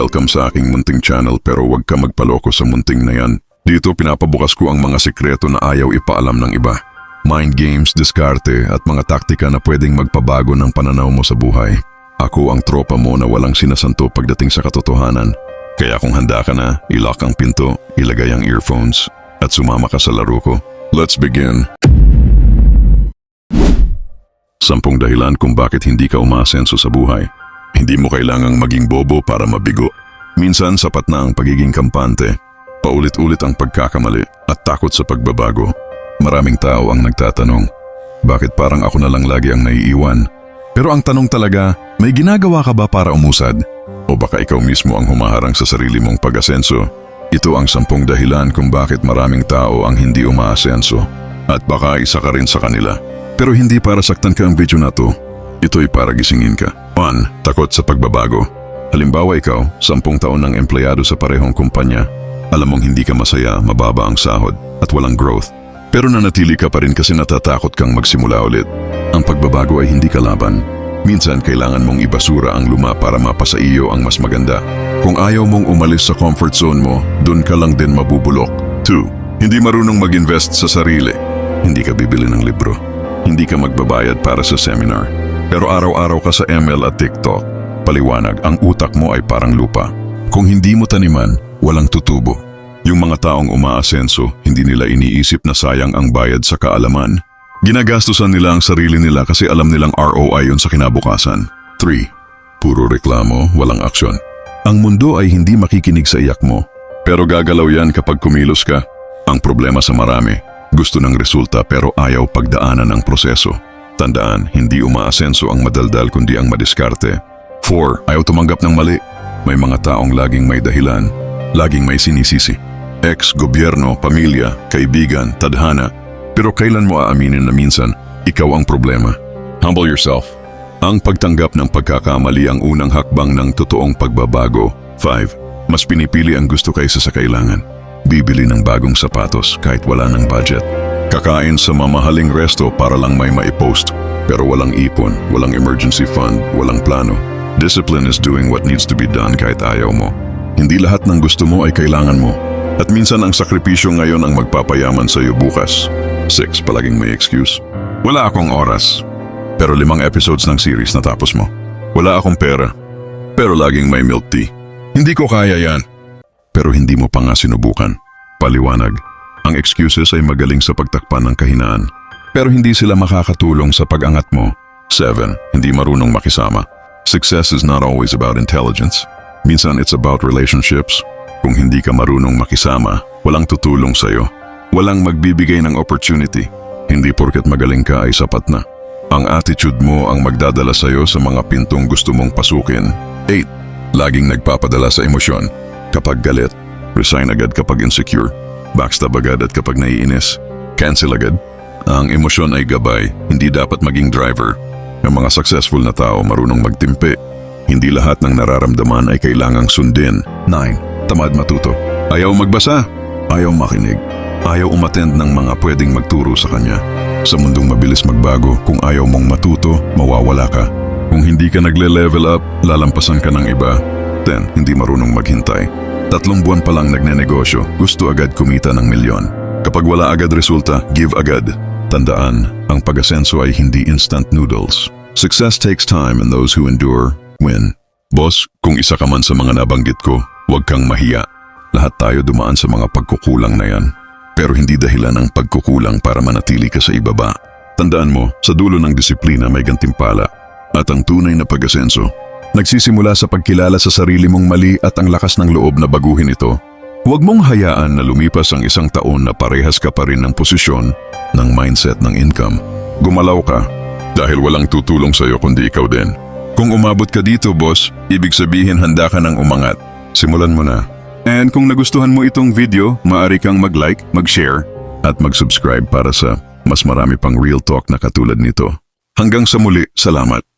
Welcome sa aking munting channel pero huwag ka magpaloko sa munting na yan. Dito pinapabukas ko ang mga sikreto na ayaw ipaalam ng iba. Mind games, diskarte at mga taktika na pwedeng magpabago ng pananaw mo sa buhay. Ako ang tropa mo na walang sinasanto pagdating sa katotohanan. Kaya kung handa ka na, ilock ang pinto, ilagay ang earphones, at sumama ka sa laro ko. Let's begin. Sampung dahilan kung bakit hindi ka umaasenso sa buhay. Hindi mo kailangang maging bobo para mabigo. Minsan sapat na ang pagiging kampante. Paulit-ulit ang pagkakamali at takot sa pagbabago. Maraming tao ang nagtatanong, bakit parang ako na lang lagi ang naiiwan? Pero ang tanong talaga, may ginagawa ka ba para umusad? O baka ikaw mismo ang humaharang sa sarili mong pag-asenso? Ito ang sampung dahilan kung bakit maraming tao ang hindi umaasenso. At baka isa ka rin sa kanila. Pero hindi para saktan ka ang video na to. Ito'y para gisingin ka. 1. Takot sa pagbabago. Halimbawa ikaw, sampung taon ng empleyado sa parehong kumpanya. Alam mong hindi ka masaya, mababa ang sahod, at walang growth. Pero nanatili ka pa rin kasi natatakot kang magsimula ulit. Ang pagbabago ay hindi kalaban. Minsan kailangan mong ibasura ang luma para mapasa iyo ang mas maganda. Kung ayaw mong umalis sa comfort zone mo, dun ka lang din mabubulok. 2. Hindi marunong mag-invest sa sarili. Hindi ka bibili ng libro. Hindi ka magbabayad para sa seminar. Pero araw-araw ka sa ML at TikTok. Paliwanag, ang utak mo ay parang lupa. Kung hindi mo taniman, walang tutubo. Yung mga taong umaasenso, hindi nila iniisip na sayang ang bayad sa kaalaman. Ginagastusan nila ang sarili nila kasi alam nilang ROI yun sa kinabukasan. 3. Puro reklamo, walang aksyon. Ang mundo ay hindi makikinig sa iyak mo. Pero gagalaw yan kapag kumilos ka. Ang problema sa marami, gusto ng resulta pero ayaw pagdaanan ng proseso. Tandaan, hindi umaasenso ang madaldal kundi ang madiskarte. 4. Ayaw tumanggap ng mali. May mga taong laging may dahilan, laging may sinisisi. Ex, gobyerno, pamilya, kaibigan, tadhana. Pero kailan mo aaminin na minsan, ikaw ang problema? Humble yourself. Ang pagtanggap ng pagkakamali ang unang hakbang ng totoong pagbabago. 5. Mas pinipili ang gusto kaysa sa kailangan. Bibili ng bagong sapatos kahit wala ng budget. Kakain sa mamahaling resto para lang may maipost. Pero walang ipon, walang emergency fund, walang plano. Discipline is doing what needs to be done kahit ayaw mo. Hindi lahat ng gusto mo ay kailangan mo. At minsan ang sakripisyo ngayon ang magpapayaman sa iyo bukas. 6. Palaging may excuse. Wala akong oras. Pero limang episodes ng series natapos mo. Wala akong pera. Pero laging may milk tea. Hindi ko kaya yan. Pero hindi mo pa nga sinubukan. Paliwanag. Ang excuses ay magaling sa pagtakpan ng kahinaan. Pero hindi sila makakatulong sa pag-angat mo. 7. Hindi marunong makisama. Success is not always about intelligence. Minsan it's about relationships. Kung hindi ka marunong makisama, walang tutulong sa'yo. Walang magbibigay ng opportunity. Hindi porket magaling ka ay sapat na. Ang attitude mo ang magdadala sa'yo sa mga pintong gusto mong pasukin. 8. Laging nagpapadala sa emosyon. Kapag galit, resign agad kapag insecure, backstab agad at kapag naiinis, cancel agad. Ang emosyon ay gabay, hindi dapat maging driver. Ang mga successful na tao marunong magtimpi. Hindi lahat ng nararamdaman ay kailangang sundin. 9. Tamad matuto. Ayaw magbasa. Ayaw makinig. Ayaw umattend ng mga pwedeng magturo sa kanya. Sa mundong mabilis magbago, kung ayaw mong matuto, mawawala ka. Kung hindi ka nagle-level up, lalampasan ka ng iba. 10. Hindi marunong maghintay. Tatlong buwan pa lang nagnenegosyo, gusto agad kumita ng milyon. Kapag wala agad resulta, give agad. Tandaan, ang pag-asenso ay hindi instant noodles. Success takes time and those who endure, win. Boss, kung isa ka man sa mga nabanggit ko, huwag kang mahiya. Lahat tayo dumaan sa mga pagkukulang na yan. Pero hindi dahilan ang pagkukulang para manatili ka sa ibaba. Tandaan mo, sa dulo ng disiplina may gantimpala. At ang tunay na pag-asenso, nagsisimula sa pagkilala sa sarili mong mali at ang lakas ng loob na baguhin ito. Huwag mong hayaan na lumipas ang isang taon na parehas ka pa rin ng posisyon, ng mindset ng income. Gumalaw ka dahil walang tutulong sa'yo kundi ikaw din. Kung umabot ka dito, boss, ibig sabihin handa ka ng umangat. Simulan mo na. And kung nagustuhan mo itong video, maaari kang mag-like, mag-share, at mag-subscribe para sa mas marami pang real talk na katulad nito. Hanggang sa muli, salamat.